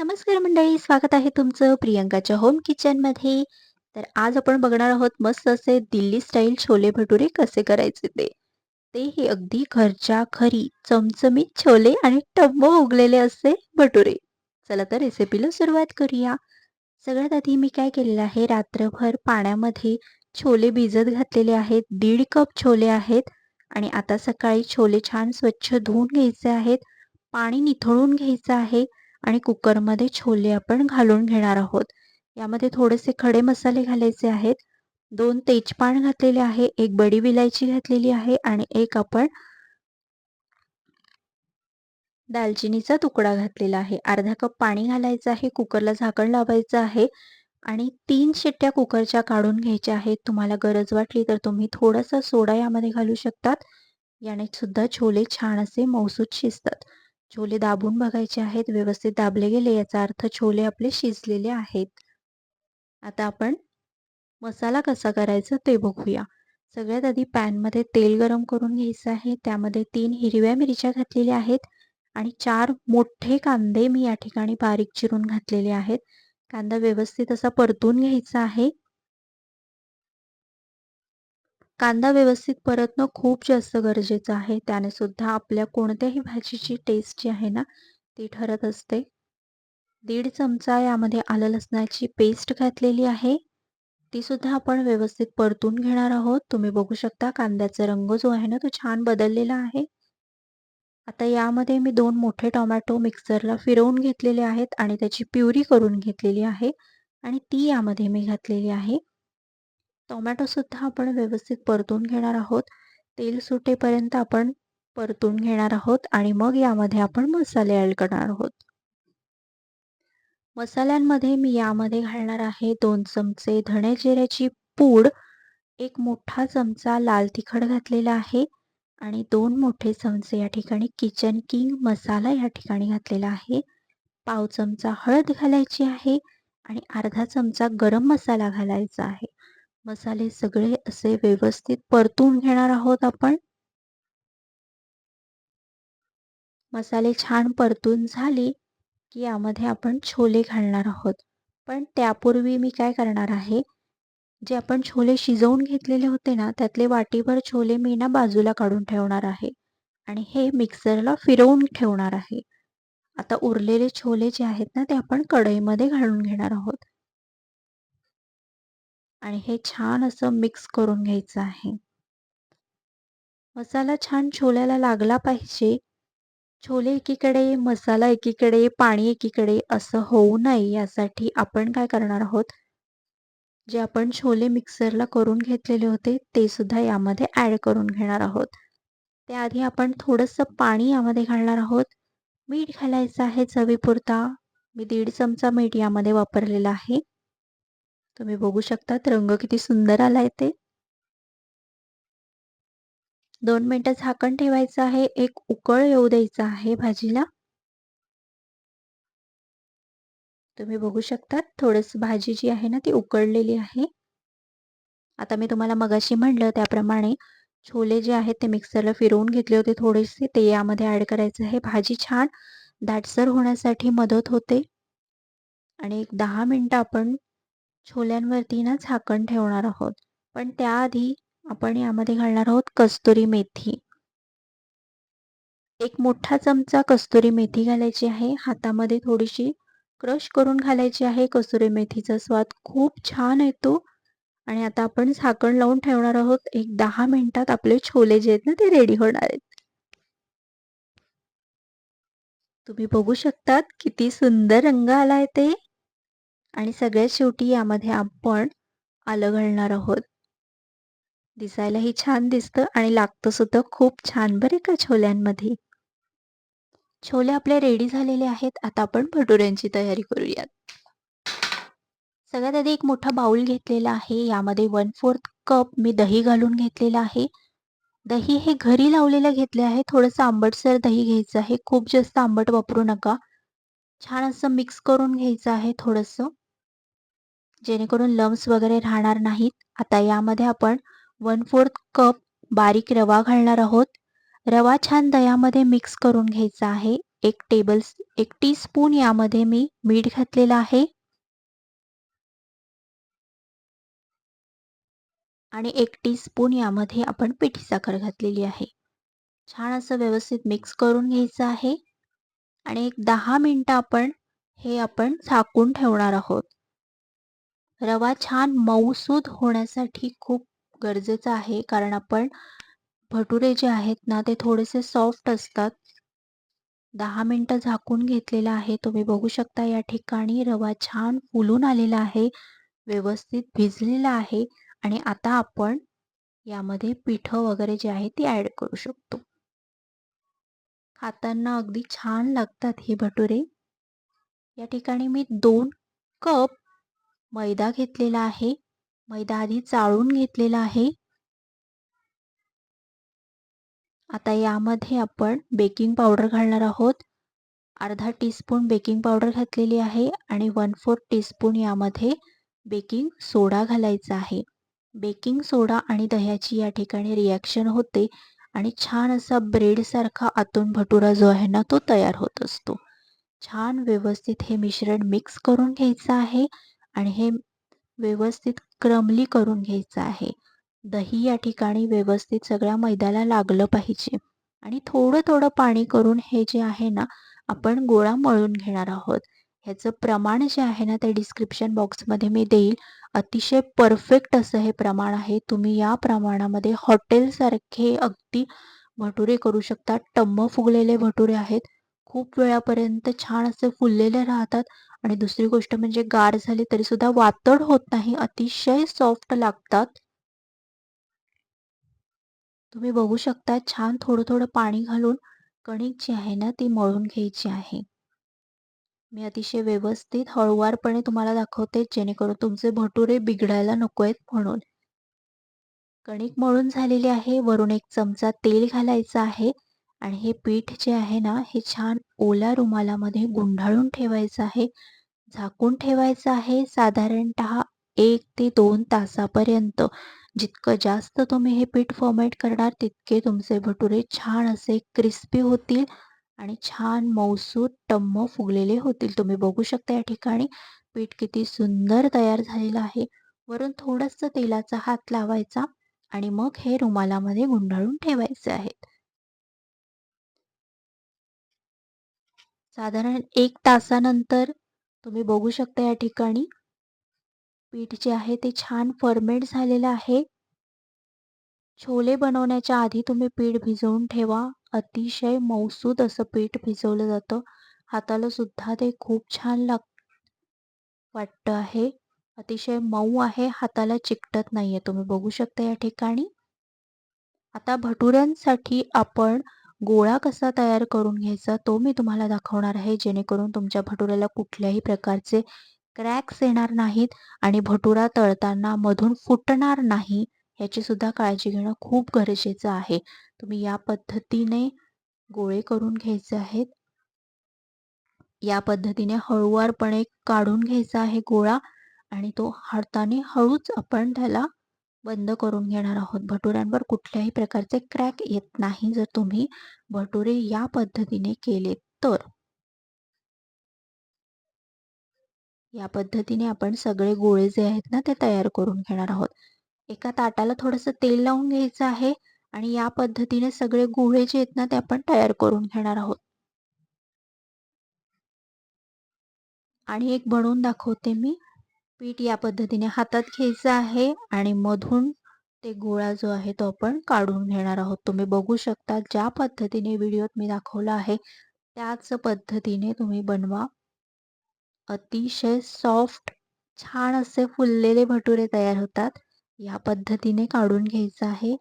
नमस्कार मंडळी, स्वागत आहे तुमचं प्रियंकाच्या होम किचनमध्ये. तर आज आपण बघणार आहोत मस्त असे दिल्ली स्टाईल छोले भटुरे कसे करायचे ते. ते हे अगदी घरच्या घरी चमचमीत छोले आणि टब्ब उगलेले असे भटुरे. चला तर रेसिपीला सुरुवात करूया. सगळ्यात आधी मी काय केलेलं आहे रात्रभर पाण्यामध्ये छोले भिजत घातलेले आहेत. दीड कप छोले आहेत आणि आता सकाळी छोले छान स्वच्छ धुवून घ्यायचे आहेत. पाणी निथळून घ्यायचं आहे आणि कुकरमध्ये छोले आपण घालून घेणार आहोत. यामध्ये थोडेसे खडे मसाले घालायचे आहेत. दोन तेजपान घातलेले आहे, एक बडी विलायची घातलेली आहे आणि एक आपण दालचिनीचा तुकडा घातलेला आहे. अर्धा कप पाणी घालायचं आहे. कुकरला झाकण लावायचं आहे आणि तीन शिट्ट्या कुकरच्या काढून घ्यायच्या आहेत. तुम्हाला गरज वाटली तर तुम्ही थोडासा सोडा यामध्ये घालू शकतात. याने सुद्धा छोले छान असे मौसूद शिजतात. छोले दाबून बघायचे आहेत व्यवस्थित दाबले गेले याचा अर्थ छोले आपले शिजलेले आहेत. आता आपण मसाला कसा करायचा ते बघूया. सगळ्यात आधी पॅनमध्ये तेल गरम करून घ्यायचं आहे. त्यामध्ये तीन हिरव्या मिरच्या घातलेल्या आहेत आणि चार मोठे कांदे मी या ठिकाणी बारीक चिरून घातलेले आहेत. कांदा व्यवस्थित असा परतून घ्यायचा आहे. कांदा व्यवस्थित परतणं खूप जास्त गरजेचं आहे. त्याने सुद्धा आपल्या कोणत्याही भाजीची टेस्ट जी आहे ना ती ठरत असते. दीड चमचा यामध्ये आलं लसणाची पेस्ट घातलेली आहे. ती सुद्धा आपण व्यवस्थित परतून घेणार आहोत. तुम्ही बघू शकता कांद्याचा रंग जो आहे ना तो छान बदललेला आहे. आता यामध्ये मी दोन मोठे टोमॅटो मिक्सरला फिरवून घेतलेले आहेत आणि त्याची प्युरी करून घेतलेली आहे. आणि ती यामध्ये मी घातलेली आहे. टोमॅटोसुद्धा आपण व्यवस्थित परतून घेणार आहोत. तेल सुटेपर्यंत आपण परतून घेणार आहोत आणि मग यामध्ये आपण मसाले ॲड करणार आहोत. मसाल्यांमध्ये मी यामध्ये घालणार आहे दोन चमचे धणे जिऱ्याची पूड एक मोठा चमचा लाल तिखट घातलेला आहे आणि दोन मोठे चमचे या ठिकाणी किचन किंग मसाला या ठिकाणी घातलेला आहे. पाव चमचा हळद घालायची आहे आणि अर्धा चमचा गरम मसाला घालायचा आहे. मसाले सगळे असे व्यवस्थित परतून घेणार आहोत आपण. मसाले छान परतून झाली की यामध्ये आपण छोले घालणार आहोत. पण त्यापूर्वी मी काय करणार आहे जे आपण छोले शिजवून घेतलेले होते ना त्यातले वाटीभर छोले मी ना बाजूला काढून ठेवणार आहे आणि हे मिक्सरला फिरवून ठेवणार आहे. आता उरलेले छोले जे आहेत ना ते आपण कढईमध्ये घालून घेणार आहोत. आणि हे छान असं मिक्स करून घ्यायचं आहे. मसाला छान छोल्याला लागला पाहिजे. छोले एकीकडे मसाला एकीकडे पाणी एकीकडे असं होऊ नये यासाठी आपण काय करणार आहोत? जे आपण छोले मिक्सरला करून घेतलेले होते ते सुद्धा यामध्ये ॲड करून घेणार आहोत. त्याआधी आपण थोडंसं पाणी यामध्ये घालणार आहोत. मीठ घालायचं आहे चवीपुरता. मी दीड चमचा मीठ यामध्ये वापरलेला आहे. तुम्ही बघू शकतात रंग किती सुंदर आलाय ते. दोन मिनिटं झाकण ठेवायचं आहे एक उकळ येऊ द्यायचा आहे भाजीला. तुम्ही बघू शकतात थोडस भाजी जी आहे ना ती उकळलेली आहे. आता मी तुम्हाला मगाशी म्हणलं त्याप्रमाणे छोले जे आहेत ते मिक्सरला फिरवून घेतले होते थोडेसे ते यामध्ये ऍड करायचं आहे. भाजी छान दाटसर होण्यासाठी मदत होते. आणि एक दहा मिनटं आपण छोल्यांवरती ना झाकण ठेवणार आहोत. पण त्याआधी आपण यामध्ये घालणार आहोत कस्तुरी मेथी. एक मोठा चमचा कस्तुरी मेथी घालायची आहे. हातामध्ये थोडीशी क्रश करून घालायची आहे. कस्तुरी मेथीचा स्वाद खूप छान येतो. आणि आता आपण झाकण लावून ठेवणार आहोत. एक दहा मिनिटात आपले छोले जे आहेत ना ते रेडी होणार आहेत. तुम्ही बघू शकतात किती सुंदर रंग आलाय ते. आणि सगळ्यात शेवटी यामध्ये आपण आलं घालणार आहोत. दिसायलाही छान दिसतं आणि लागतं सुद्धा खूप छान बरे का छोल्यांमध्ये. छोले आपले रेडी झालेले आहेत. आता आपण भटुऱ्यांची तयारी करूयात. सगळ्यात आधी एक मोठा बाउल घेतलेला आहे. यामध्ये वन फोर्थ कप मी दही घालून घेतलेलं आहे. दही हे घरी लावलेलं घेतले आहे. थोडंसं आंबटसर दही घ्यायचं आहे. खूप जास्त आंबट वापरू नका. छान असं मिक्स करून घ्यायचं आहे थोडंसं. जेणेकरून लम्स वगैरे राहणार नाहीत. आता यामध्ये आपण वन फोर्थ कप बारीक रवा घालणार आहोत. रवा छान दह्यामध्ये मिक्स करून घ्यायचा आहे. एक टेबल एक टीस्पून यामध्ये मी मीठ घातलेलं आहे. आणि एक टीस्पून यामध्ये आपण पिठी साखर घातलेली आहे. छान असं व्यवस्थित मिक्स करून घ्यायचं आहे. आणि एक दहा मिनटं आपण हे आपण झाकून ठेवणार आहोत. रवा छान मऊसूद होण्यासाठी खूप गरजेचं आहे. कारण आपण भटुरे जे आहेत ना ते थोडेसे सॉफ्ट असतात. दहा मिनटं झाकून घेतलेलं आहे. तुम्ही बघू शकता या ठिकाणी रवा छान फुलून आलेला आहे. व्यवस्थित भिजलेला आहे. आणि आता आपण यामध्ये पिठं वगैरे जे आहे ती ॲड करू शकतो. खाताना अगदी छान लागतात हे भटुरे. या ठिकाणी मी दोन कप मैदा घेतलेला आहे. मैदा आधी चाळून घेतलेला आहे. आता यामध्ये आपण बेकिंग पावडर घालणार आहोत. अर्धा टीस्पून बेकिंग पावडर घातलेली आहे आणि वन फोर्थ टीस्पून यामध्ये बेकिंग सोडा घालायचा आहे. बेकिंग सोडा आणि दह्याची या ठिकाणी रिॲक्शन होते आणि छान असा ब्रेडसारखा आतून भटुरा जो आहे ना तो तयार होत असतो. छान व्यवस्थित हे मिश्रण मिक्स करून घ्यायचं आहे. आणि हे व्यवस्थित क्रमली करून घ्यायचं आहे. दही या ठिकाणी व्यवस्थित सगळ्या मैद्याला लागलं पाहिजे. आणि थोडं थोडं पाणी करून हे जे आहे ना आपण गोळा मळून घेणार आहोत. ह्याचं प्रमाण जे आहे ना ते डिस्क्रिप्शन बॉक्समध्ये मी देईल. अतिशय परफेक्ट असं हे प्रमाण आहे. तुम्ही या प्रमाणामध्ये हॉटेलसारखे अगदी भटुरे करू शकता. टम्म फुगलेले भटुरे आहेत. खूप वेळापर्यंत छान असे फुललेले राहतात आणि दुसरी गोष्ट म्हणजे गार झाली तरी सुद्धा वातड होत नाही अतिशय सॉफ्ट लागतात. तुम्ही बघू शकता छान थोडं थोडं पाणी घालून कणिक जी आहे ना ती मळून घ्यायची आहे. मी अतिशय व्यवस्थित हळुवारपणे तुम्हाला दाखवते जेणेकरून तुमचे भटुरे बिघडायला नको आहेत म्हणून. कणिक मळून झालेली आहे वरून एक चमचा तेल घालायचं आहे. आणि हे पीठ जे आहे ना हे छान ओल्या रुमालामध्ये गुंढाळून ठेवायचं आहे. झाकून ठेवायचं आहे साधारणत एक ते दोन तासापर्यंत. जितकं जास्त तुम्ही हे पीठ फॉर्मेट करणार तितके तुमचे भटुरे छान असे क्रिस्पी होतील आणि छान मौसूद टम्म फुगलेले होतील. तुम्ही बघू शकता या ठिकाणी पीठ किती सुंदर तयार झालेलं आहे. वरून थोडंसं तेलाचा हात लावायचा आणि मग हे रुमालामध्ये गुंडाळून ठेवायचे आहेत. साधारण एक तासानंतर तुम्ही बघू शकता या ठिकाणी. पीठ जे आहे ते छान फर्मेंट झालेलं आहे. छोले बनवण्याच्या आधी तुम्ही पीठ भिजवून ठेवा. अतिशय मौसूद असं पीठ भिजवलं जातं. हाताला सुद्धा ते खूप छान लाग वाटतं आहे. अतिशय मऊ आहे. हाताला चिकटत नाहीये. तुम्ही बघू शकता या ठिकाणी. आता भटुऱ्यांसाठी आपण गोळा कसा तयार करून घ्यायचा तो मी तुम्हाला दाखवणार आहे जेणेकरून तुमच्या भटुऱ्याला कुठल्याही प्रकारचे क्रॅक्स येणार नाहीत आणि भटुरा तळताना मधून फुटणार नाही याची सुद्धा काळजी घेणं खूप गरजेचं आहे. तुम्ही या पद्धतीने गोळे करून घ्यायचे आहेत. या पद्धतीने हळुवारपणे काढून घ्यायचा आहे गोळा आणि तो हाताने हळूच आपण त्याला बंद करून घेणार आहोत. भटुऱ्यांवर कुठल्याही प्रकारचे क्रॅक येत नाही जर तुम्ही भटुरे या पद्धतीने केले तर. या पद्धतीने आपण सगळे गोळे जे आहेत ना ते तयार करून घेणार आहोत. एका ताटाला थोडंसं तेल लावून घ्यायचं आहे आणि या पद्धतीने सगळे गोळे जे आहेत ना ते आपण तयार करून घेणार आहोत. आणि एक बनवून दाखवते मी. पीठ या पद्धतीने हातात घ्यायचं आहे आणि मधून ते गोळा जो आहे तो आपण काढून घेणार आहोत. तुम्ही बघू शकता ज्या पद्धतीने व्हिडिओत मी दाखवला आहे त्याच पद्धतीने तुम्ही बनवा. अतिशय सॉफ्ट छान असे फुललेले भटुरे तयार होतात. या पद्धतीने काढून घ्यायचं आहे.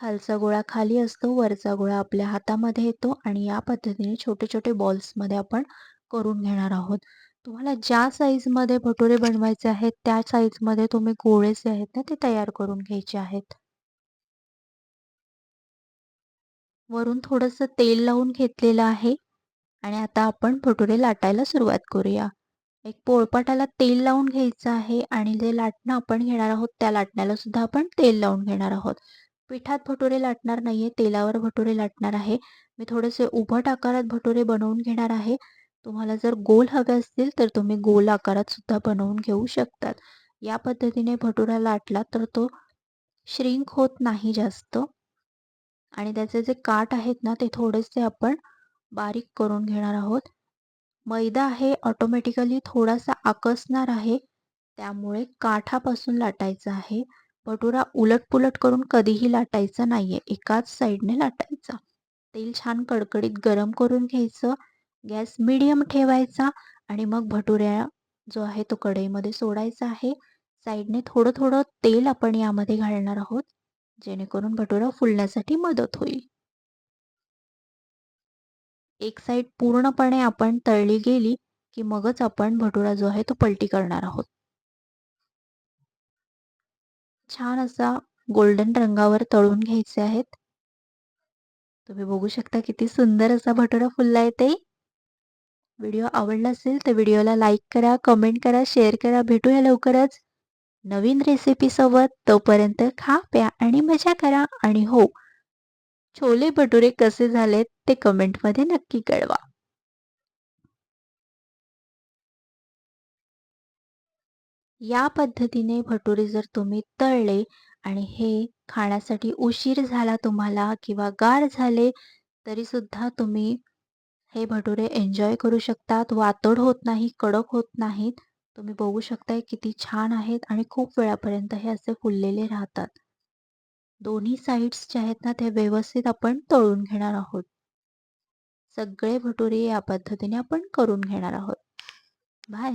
खालचा गोळा खाली असतो वरचा गोळा आपल्या हातामध्ये येतो आणि या पद्धतीने छोटे छोटे बॉल्समध्ये आपण करून घेणार आहोत. तुम्हाला ज्या साईजमध्ये भटुरे बनवायचे आहेत त्या साईजमध्ये तुम्ही गोळे जे आहेत ना ते तयार करून घ्यायचे आहेत. वरून थोडंसं तेल लावून घेतलेलं आहे आणि आता आपण भटुरे लाटायला सुरुवात करूया. एक पोळपाटाला तेल लावून घ्यायचं आहे आणि जे लाटणं आपण घेणार आहोत त्या लाटण्याला सुद्धा आपण तेल लावून घेणार आहोत. पिठात भटुरे लाटणार नाहीये तेलावर भटुरे लाटणार आहे. मी थोडेसे उभट आकारात भटुरे बनवून घेणार आहे. तुम्हाला जर गोल हवे असतील तर तुम्ही गोल आकारात सुद्धा बनवून घेऊ शकतात. या पद्धतीने भटुरा लाटला तर तो श्रिंक होत नाही जास्त. आणि त्याचे जे काठ आहेत ना ते थोडेसे आपण बारीक करून घेणार आहोत. मैदा आहे ऑटोमॅटिकली थोडासा आकसणार आहे. त्यामुळे काठापासून लाटायचं आहे. भटुरा उलटपुलट करून कधीही लाटायचा नाहीये. एकाच साईडने लाटायचा. तेल छान कडकडीत गरम करून घ्यायचं. गॅस मिडियम ठेवायचा आणि मग भटुऱ्या जो आहे तो कढईमध्ये सोडायचा आहे. साईडने थोडं थोडं तेल आपण यामध्ये घालणार आहोत जेणेकरून भटुरा फुलण्यासाठी मदत होईल. एक साईड पूर्णपणे आपण तळली गेली की मगच आपण भटुरा जो आहे तो पलटी करणार आहोत. छान असा गोल्डन रंगावर तळून घ्यायचे आहेत. तुम्ही बघू शकता किती सुंदर असा भटुरा फुलला येते व्हिडिओ आवडला असेल तर व्हिडिओला लाईक करा कमेंट करा शेअर करा. भेटूया लवकरच नवीन रेसिपीसोबत तोपर्यंत खा प्या आणि मजा करा. आणि हो छोले भटुरे कसे झालेत ते कमेंटमध्ये नक्की कळवा. या पद्धतीने भटुरे जर तुम्ही तळले आणि हे खाण्यासाठी उशीर झाला तुम्हाला किंवा गार झाले तरी सुद्धा तुम्ही हे भटुरे एन्जॉय करू शकतात. वातड होत नाही कडक होत नाहीत. तुम्ही बघू शकताय किती छान आहेत आणि खूप वेळापर्यंत हे असे फुललेले राहतात. दोन्ही साईड्स जे आहेत ना ते व्यवस्थित आपण तळून घेणार आहोत. सगळे भटुरे या पद्धतीने आपण करून घेणार आहोत. बाय